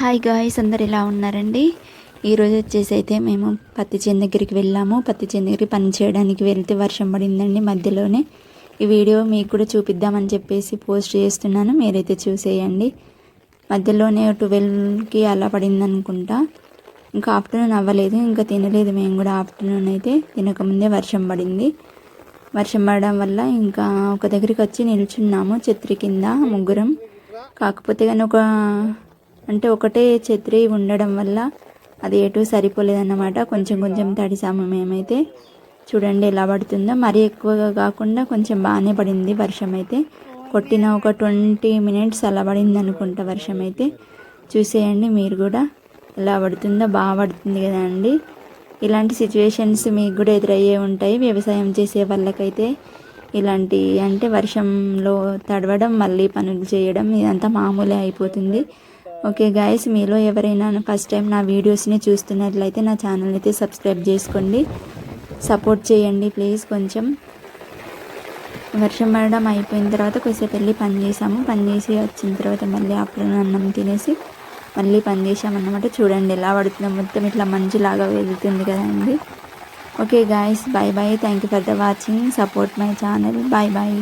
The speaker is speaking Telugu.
హాయ్ గాయ్స్ అందరు ఎలా ఉన్నారండి? ఈరోజు వచ్చేసి అయితే మేము పత్తి చేను దగ్గరికి వెళ్ళాము. పత్తి చేను దగ్గరికి పని చేయడానికి వెళ్తే వర్షం పడిందండి మధ్యలోనే. ఈ వీడియో మీకు కూడా చూపిద్దామని చెప్పేసి పోస్ట్ చేస్తున్నాను. మీరైతే చూసేయండి. మధ్యలోనే ట్వెల్వ్కి అలా పడింది అనుకుంటా ఇంకా ఆఫ్టర్నూన్ అవ్వలేదు ఇంకా తినలేదు మేము కూడా ఆఫ్టర్నూన్ అయితే. తినకముందే వర్షం పడింది. వర్షం పడడం వల్ల ఇంకా ఒక దగ్గరికి వచ్చి నిల్చున్నాము చెత్రి కింద ముగ్గురం. కాకపోతే కానీ ఒక అంటే ఒకటే ఛత్రి ఉండడం వల్ల అది ఎటు సరిపోలేదన్నమాట. కొంచెం కొంచెం తడిసాము మేమైతే. చూడండి ఎలా పడుతుందో. మరీ ఎక్కువగా కాకుండా కొంచెం బాగానే పడింది వర్షం అయితే. కొట్టిన ఒక ట్వంటీ మినిట్స్ అలా పడింది అనుకుంటా వర్షం అయితే. చూసేయండి మీరు కూడా ఎలా పడుతుందో. బాగా పడుతుంది కదా అండి. ఇలాంటి సిచ్యువేషన్స్ మీకు కూడా ఎదురయ్యే ఉంటాయి. వ్యవసాయం చేసే వాళ్ళకైతే ఇలాంటి అంటే వర్షంలో తడవడం మళ్ళీ పనులు చేయడం ఇదంతా మామూలే అయిపోతుంది. ఓకే గాయస్ మీలో ఎవరైనా ఫస్ట్ టైం నా వీడియోస్ని చూస్తున్నట్లయితే నా ఛానల్ అయితే సబ్స్క్రైబ్ చేసుకోండి. సపోర్ట్ చేయండి ప్లీజ్ కొంచెం. వర్షం పడడం అయిపోయిన తర్వాత కొద్దిసేపు వెళ్ళి పని చేసాము. పని చేసి వచ్చిన తర్వాత మళ్ళీ ఆఫ్టర్నూన్ అన్నం తినేసి మళ్ళీ పని చేసామన్నమాట చూడండి ఎలా పడుతుందో మొత్తం ఇట్లా మంచులాగా వెళ్తుంది కదండి. Okay guys bye bye thank you for the watching support my channel bye bye